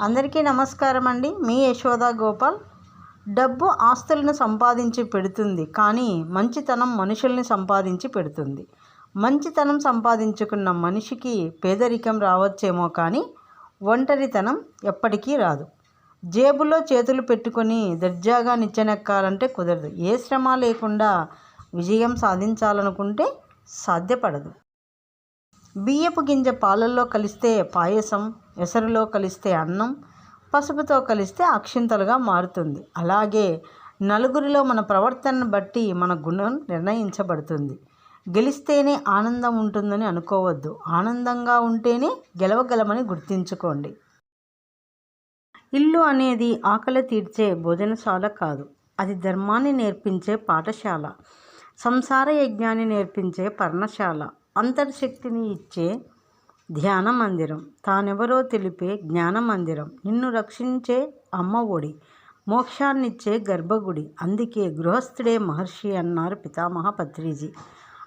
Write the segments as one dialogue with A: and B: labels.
A: అందరికీ నమస్కారం అండి మీ యశోద గోపాల్. డబ్బు ఆస్తులను సంపాదించి పెడుతుంది. కానీ మంచితనం మనుషుల్ని సంపాదించి పెడుతుంది. మంచితనం సంపాదించుకున్న మనిషికి పేదరికం రావచ్చేమో కానీ ఒంటరితనం ఎప్పటికీ రాదు. జేబులో చేతులు పెట్టుకొని దర్జాగా నిచ్చెనెక్కాలంటే కుదరదు. ఏ శ్రమ లేకుండా విజయం సాధించాలనుకుంటే సాధ్యపడదు. బియ్యపు గింజ పాలల్లో కలిస్తే పాయసం ఎసరులో కలిస్తే అన్నం పసుపుతో కలిస్తే అక్షింతలుగా మారుతుంది. అలాగే నలుగురిలో మన ప్రవర్తనను బట్టి మన గుణం నిర్ణయించబడుతుంది. గెలిస్తేనే ఆనందం ఉంటుందని అనుకోవద్దు. ఆనందంగా ఉంటేనే గెలవగలమని గుర్తించుకోండి. ఇల్లు అనేది ఆకలి తీర్చే భోజనశాల కాదు. అది ధర్మాన్ని నేర్పించే పాఠశాల. సంసార యజ్ఞాన్ని నేర్పించే పర్ణశాల. అంతర్శక్తిని ఇచ్చే ధ్యాన మందిరం తానెవరో తెలిపే జ్ఞాన మందిరం నిన్ను రక్షించే అమ్మ ఒడి మోక్షాన్నిచ్చే గర్భగుడి. అందుకే గృహస్థుడే మహర్షి అన్నారు పితామహ పత్రిజీ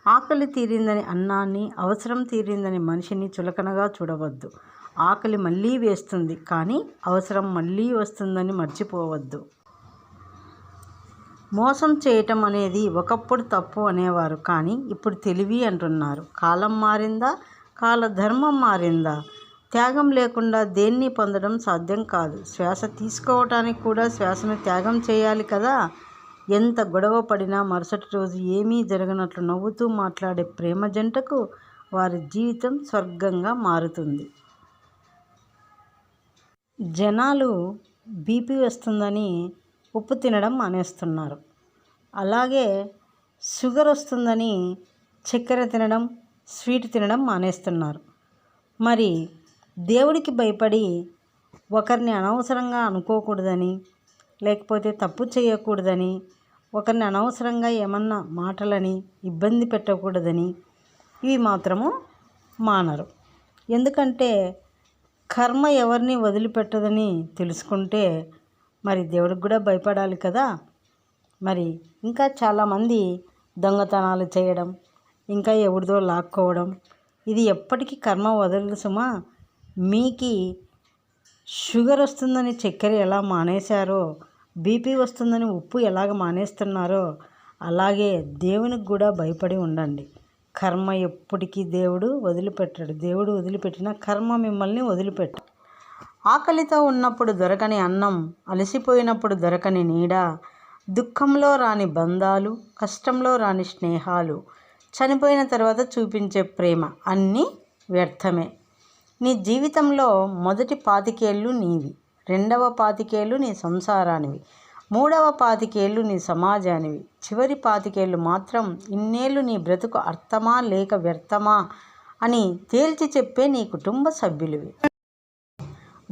A: ఆకలి తీరిందని అన్నాన్ని అవసరం తీరిందని మనిషిని చులకనగా చూడవద్దు. ఆకలి మళ్ళీ వేస్తుంది కానీ అవసరం మళ్ళీ వస్తుందని మర్చిపోవద్దు. మోసం చేయటం అనేది ఒకప్పుడు తప్పు అనేవారు. కానీ ఇప్పుడు తెలివి అంటున్నారు. కాలం మారిందా? కాలధర్మం మారిందా? త్యాగం లేకుండా దేన్ని పొందడం సాధ్యం కాదు. శ్వాస తీసుకోవటానికి కూడా శ్వాసను త్యాగం చేయాలి కదా? ఎంత గొడవ పడినా మరుసటి రోజు ఏమీ జరగనట్లు నవ్వుతూ మాట్లాడే ప్రేమ జంటకు వారి జీవితం స్వర్గంగా మారుతుంది. జనాలు బీపీ వస్తుందని ఉప్పు తినడం మానేస్తున్నారు. అలాగే షుగర్ వస్తుందని చక్కెర తినడం స్వీట్ తినడం మానేస్తున్నారు. మరి దేవుడికి భయపడి ఒకరిని అనవసరంగా అనుకోకూడదని లేకపోతే తప్పు చేయకూడదని ఒకరిని అనవసరంగా ఏమన్నా మాటలని ఇబ్బంది పెట్టకూడదని ఇవి మాత్రము మానరు. ఎందుకంటే కర్మ ఎవరిని వదిలిపెట్టదని తెలుసుకుంటే మరి దేవుడికి కూడా భయపడాలి కదా? మరి ఇంకా చాలామంది దొంగతనాలు చేయడం ఇంకా ఎవరిదో లాక్కోవడం ఇది ఎప్పటికీ కర్మ వదలదు సుమా. మీకి షుగర్ వస్తుందని చక్కెర ఎలా మానేశారో బీపీ వస్తుందని ఉప్పు ఎలాగ మానేస్తున్నారో అలాగే దేవునికి కూడా భయపడి ఉండండి. కర్మ ఎప్పటికీ దేవుడు వదిలిపెట్టాడు. దేవుడు వదిలిపెట్టిన కర్మ మిమ్మల్ని వదిలిపెట్టాడు ఆకలితో ఉన్నప్పుడు దొరకని అన్నం అలసిపోయినప్పుడు దొరకని నీడ దుఃఖంలో రాని బంధాలు కష్టంలో రాని స్నేహాలు చనిపోయిన తర్వాత చూపించే ప్రేమ అన్నీ వ్యర్థమే. నీ జీవితంలో మొదటి పాతికేళ్ళు నీవి రెండవ పాతికేళ్ళు నీ సంసారానివి మూడవ పాతికేళ్ళు నీ సమాజానివి. చివరి పాతికేళ్ళు మాత్రం ఇన్నేళ్ళు నీ బ్రతుకు అర్థమా లేక వ్యర్థమా అని తేల్చి చెప్పే నీ కుటుంబ సభ్యులువి.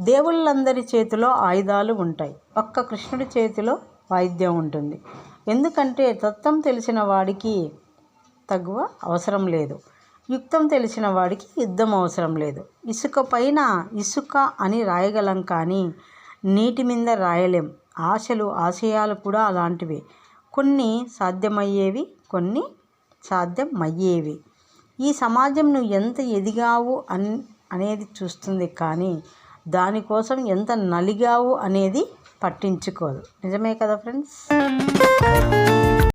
A: దేవుళ్ళందరి చేతిలో ఆయుధాలు ఉంటాయి. ఒక్క కృష్ణుడి చేతిలో వాయిద్యం ఉంటుంది. ఎందుకంటే తత్వం తెలిసిన వాడికి తగువ అవసరం లేదు. యుక్తం తెలిసిన వాడికి యుద్ధం అవసరం లేదు. ఇసుక పైన ఇసుక అని రాయగలం కానీ నీటి మీద రాయలేం. ఆశలు ఆశయాలు కూడా అలాంటివి. కొన్ని సాధ్యమయ్యేవి కొన్ని సాధ్యమయ్యేవి. ఈ సమాజం నువ్వు ఎంత ఎదిగావు అన్ అనేది చూస్తుంది కానీ దానికోసం ఎంత నలిగావు అనేది పట్టించుకోదు. నిజమే కదా ఫ్రెండ్స్?